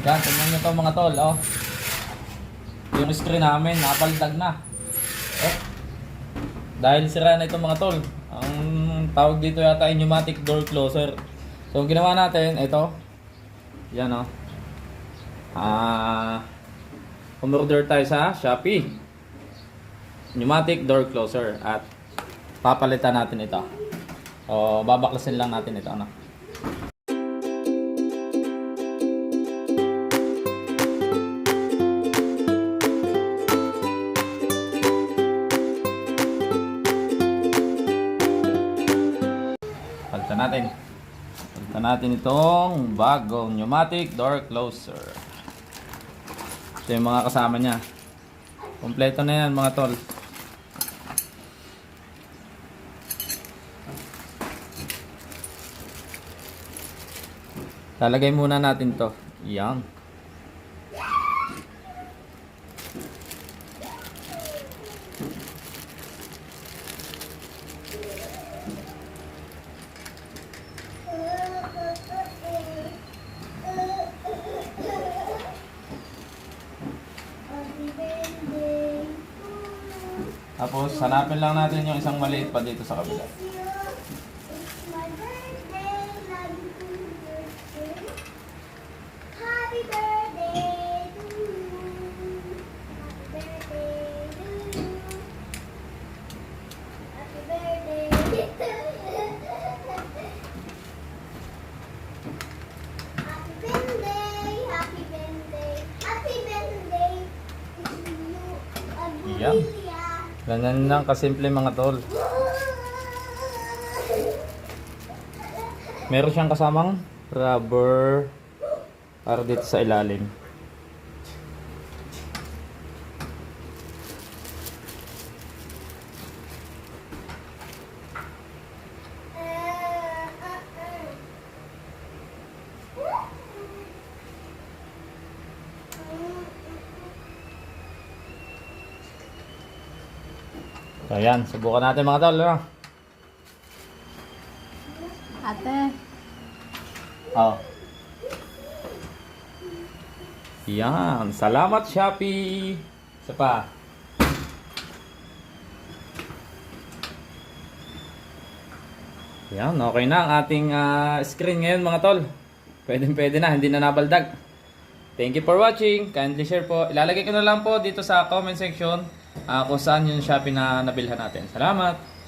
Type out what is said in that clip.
Yan, tingnan nyo to mga tol, oh. Yung screen namin, nabaldag na. Oh. Dahil sira na ito mga tol. Ang tawag dito yata ay pneumatic door closer. So, ang ginawa natin, ito. Yan, oh. Ah, umorder tayo sa Shopee. Pneumatic door closer at papalitan natin ito. O, babaklasin lang natin ito, ano. Natin. Palitan natin itong bagong pneumatic door closer. Ito yung mga kasama niya. Kompleto na yan mga tol. Lalagay muna natin to. Yan. Tapos hanapin lang natin yung isang maliit pa dito sa kabila. Yeah. Ganyan lang kasimple mga tol. Meron siyang kasamang rubber para dito sa ilalim. So ayan, subukan natin mga tol. Ano? Ate, Oh. Yan, salamat Shopee. Isa pa. Yan, okay na ang ating ah, screen ngayon mga tol. Pwede pwede na, hindi na nabaldag. Thank you for watching. Kindly share po. Ilalagay ko na lang po dito sa comment section ah, kung saan yung Shopee na nabilhan natin. Salamat!